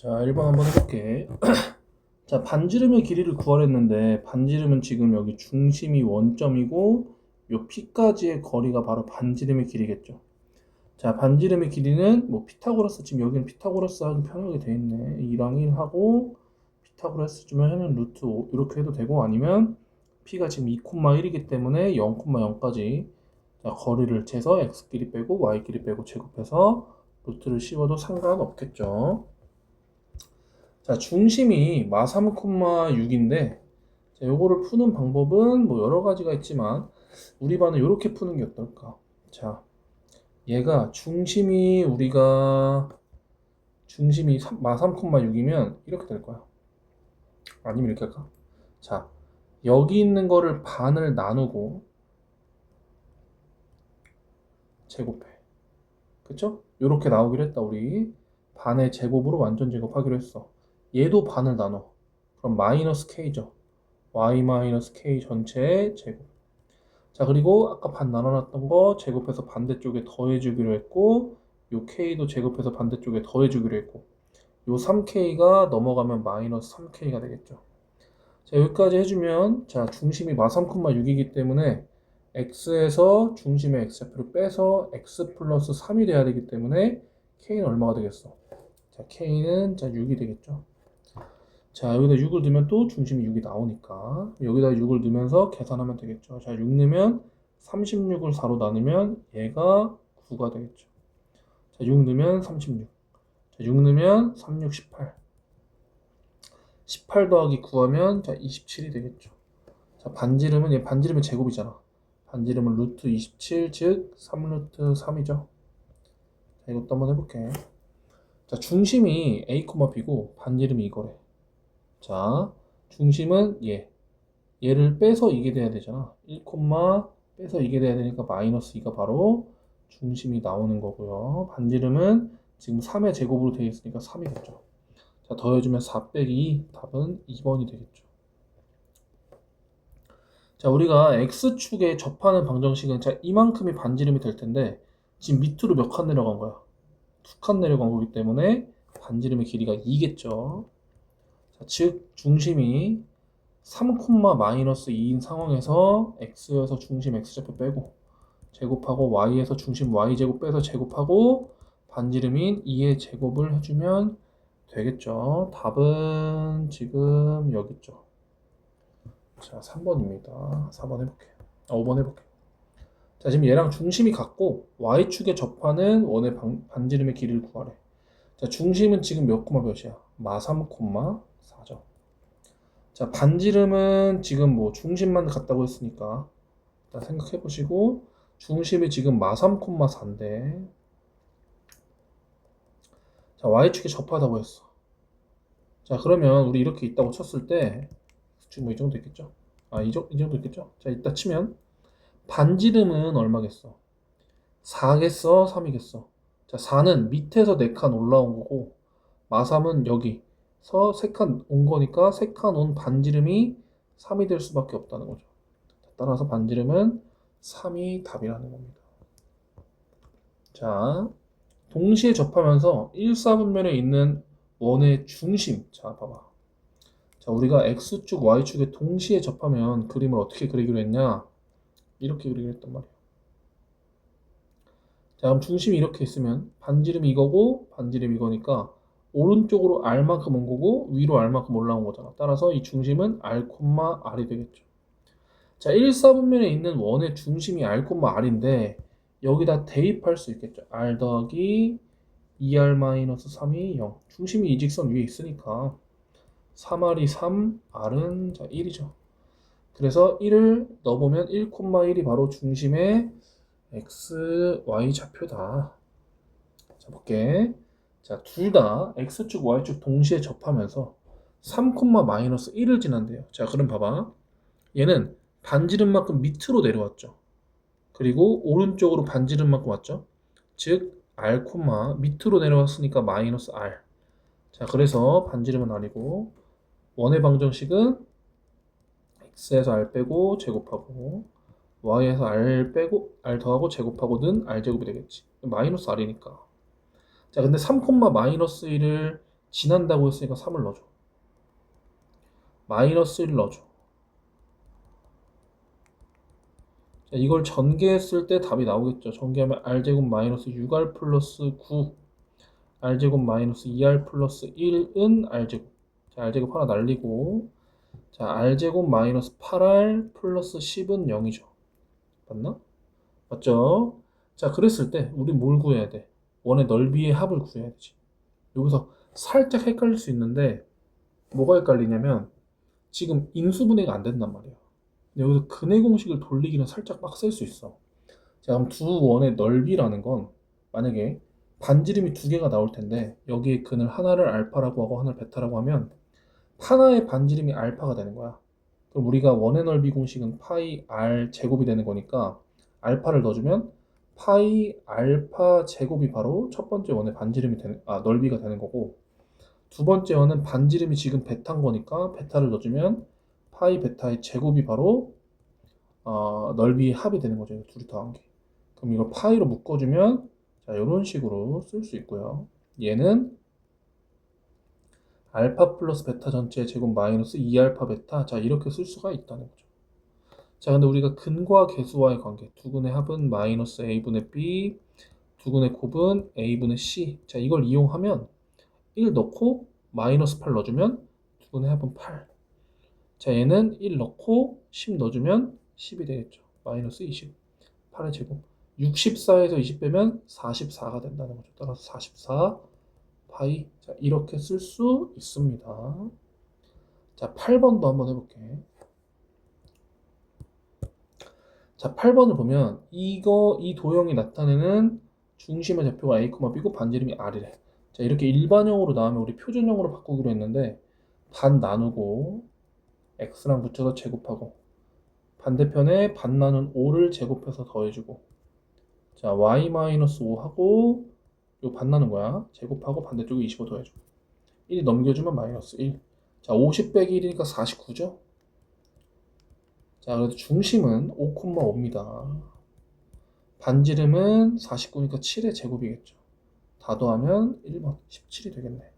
자, 1번 한번 해볼게. 자, 반지름의 길이를 구하랬는데, 반지름은 지금 여기 중심이 원점이고, 요 P까지의 거리가 바로 반지름의 길이겠죠. 자, 반지름의 길이는, 뭐, 피타고라스, 지금 여기는 피타고라스 하기 편하게 돼 있네. 2랑 1 하고, 피타고라스 주면 해는 루트 5, 이렇게 해도 되고, 아니면, P가 지금 2,1이기 때문에 0,0까지, 자, 거리를 재서 X끼리 빼고, Y끼리 빼고, 제곱해서, 루트를 씌워도 상관없겠죠. 자, 중심이 마 3,6인데, 자, 요거를 푸는 방법은 뭐 여러 가지가 있지만, 우리 반은 이렇게 푸는 게 어떨까? 자, 얘가 중심이 우리가 중심이 삼- 마 3,6이면 이렇게 될 거야. 아니면 이렇게 할까? 자, 여기 있는 거를 반을 나누고 제곱해. 그쵸? 요렇게 나오기로 했다, 우리. 반의 제곱으로 완전 제곱하기로 했어. 얘도 반을 나눠. 그럼 마이너스 k죠. y 마이너스 k 전체의 제곱. 자, 그리고 아까 반 나눠놨던 거 제곱해서 반대쪽에 더해주기로 했고, 요 k도 제곱해서 반대쪽에 더해주기로 했고, 요 3k가 넘어가면 마이너스 3k가 되겠죠. 자, 여기까지 해주면, 자, 중심이 마 3,6이기 때문에 x에서 중심의 x좌표를 빼서 x 플러스 3이 돼야 되기 때문에 k는 얼마가 되겠어? 자, k는 자 6이 되겠죠. 자, 여기다 6을 넣으면 또 중심이 6이 나오니까 여기다 6을 넣으면서 계산하면 되겠죠. 자, 6 넣으면 36을 4로 나누면 얘가 9가 되겠죠. 자, 6 넣으면 36. 자, 6 넣으면 3, 6, 18. 18 더하기 9 하면 자, 27이 되겠죠. 자, 반지름은 얘 반지름의 제곱이잖아. 반지름은 루트 27, 즉 3루트 3이죠. 자, 이것도 한번 해볼게. 자, 중심이 A, B고 반지름이 이거래. 자, 중심은 얘. 얘를 빼서 이게 돼야 되잖아. 1, 빼서 이게 돼야 되니까 마이너스 2가 바로 중심이 나오는 거고요. 반지름은 지금 3의 제곱으로 되어 있으니까 3이겠죠. 자, 더해주면 4 빼기 2, 답은 2번이 되겠죠. 자, 우리가 X축에 접하는 방정식은 자, 이만큼이 반지름이 될 텐데 지금 밑으로 몇 칸 내려간 거야? 두 칸 내려간 거기 때문에 반지름의 길이가 2겠죠. 자, 즉 중심이 3, 마이너스 2인 상황에서 x에서 중심 x좌표 빼고 제곱하고 y에서 중심 y제곱 빼서 제곱하고 반지름인 2의 제곱을 해주면 되겠죠. 답은 지금 여기 있죠. 자, 3번입니다. 4번 해볼게요. 아, 5번 해볼게요. 자, 지금 얘랑 중심이 같고 y축에 접하는 원의 방- 반지름의 길이를 구하래. 자, 중심은 지금 몇 코마 몇이야? 마 3, 4죠. 자, 반지름은 지금 뭐 중심만 같다고 했으니까 일단 생각해 보시고 중심이 지금 마 3, 4인데 자, y축에 접하다고 했어. 자, 그러면 우리 이렇게 있다고 쳤을 때 지금 뭐 이 정도 있겠죠? 아, 이, 정- 이 정도 있겠죠? 자, 이따 치면 반지름은 얼마겠어? 4겠어? 3이겠어? 자, 4는 밑에서 4칸 올라온 거고, 마3은 여기 서 3칸 온 거니까 3칸 온 반지름이 3이 될 수밖에 없다는 거죠. 자, 따라서 반지름은 3이 답이라는 겁니다. 자, 동시에 접하면서 1, 4분면에 있는 원의 중심. 자, 봐봐. 자, 우리가 X축, Y축에 동시에 접하면 그림을 어떻게 그리기로 했냐? 이렇게 그리기로 했단 말이야. 자, 그럼 중심이 이렇게 있으면 반지름이 이거고 반지름 이거니까 오른쪽으로 R만큼 온 거고 위로 R만큼 올라온 거잖아. 따라서 이 중심은 R, R이 되겠죠. 자, 1, 4분면에 있는 원의 중심이 R, R인데 여기다 대입할 수 있겠죠. R 더하기 2R-3이 0. 중심이 이 직선 위에 있으니까 3R이 3, R은 자 1이죠. 그래서 1을 넣어보면 1,1이 바로 중심의 x, y 좌표다. 자, 볼게. 자, 둘 다 x축, y축 동시에 접하면서 3, 마이너스 1을 지난대요. 자, 그럼 봐봐. 얘는 반지름만큼 밑으로 내려왔죠. 그리고 오른쪽으로 반지름만큼 왔죠. 즉, r, 밑으로 내려왔으니까 마이너스 r. 자, 그래서 반지름은 r이고, 원의 방정식은 x에서 r 빼고 제곱하고 y에서 r 빼고 r 더하고 제곱하고 는 r 제곱이 되겠지. 마이너스 r이니까. 자, 근데 3, 마이너스 1을 지난다고 했으니까 3을 넣어줘. 마이너스 1 넣어줘. 자, 이걸 전개했을 때 답이 나오겠죠. 전개하면 r제곱 마이너스 6r 플러스 9 r제곱 마이너스 2r 플러스 1은 r제곱 자, r제곱 하나 날리고 자, r제곱 마이너스 8r 플러스 10은 0이죠. 맞나? 맞죠? 자, 그랬을 때 우리 뭘 구해야 돼? 원의 넓이의 합을 구해야 되지. 여기서 살짝 헷갈릴 수 있는데 뭐가 헷갈리냐면 지금 인수분해가 안 된단 말이야. 여기서 근의 공식을 돌리기는 살짝 빡셀 수 있어. 자, 그럼 두 원의 넓이라는 건 만약에 반지름이 두 개가 나올 텐데 여기에 근을 하나를 알파라고 하고 하나를 베타라고 하면 하나의 반지름이 알파가 되는 거야. 그럼 우리가 원의 넓이 공식은 파이 r 제곱이 되는 거니까 알파를 넣어주면 파이 알파 제곱이 바로 첫 번째 원의 반지름이 되는 아 넓이가 되는 거고 두 번째 원은 반지름이 지금 베타인 거니까 베타를 넣어주면 파이 베타의 제곱이 바로 어, 넓이의 합이 되는 거죠. 둘이 더한 게. 그럼 이걸 파이로 묶어주면 자 이런 식으로 쓸 수 있고요. 얘는 알파 플러스 베타 전체 제곱 마이너스 2알파 베타 자 이렇게 쓸 수가 있다는 거죠. 자 근데 우리가 근과 계수와의 관계 두근의 합은 마이너스 a분의 b 두근의 곱은 a분의 c 자 이걸 이용하면 1 넣고 마이너스 8 넣어주면 두근의 합은 8. 자 얘는 1 넣고 10 넣어주면 10이 되겠죠. 마이너스 20. 8의 제곱. 64에서 20 빼면 44가 된다는 거죠. 따라서 44 파이. 자 이렇게 쓸 수 있습니다. 자 8번도 한번 해볼게. 자 8번을 보면 이거 이 도형이 나타내는 중심의 좌표가 a, b고 반지름이 r이래. 자, 이렇게 일반형으로 나오면 우리 표준형으로 바꾸기로 했는데 반 나누고 x랑 붙여서 제곱하고 반대편에 반 나눈 5를 제곱해서 더해주고 자 y-5 하고 요반 나눈 거야. 제곱하고 반대쪽에 25 더해주고. 1 넘겨주면 마이너스 1 자 50 빼기 1이니까 49죠 자 그래도 중심은 5,5입니다 반지름은 49니까 7의 제곱이겠죠 다 더하면 1번 17이 되겠네.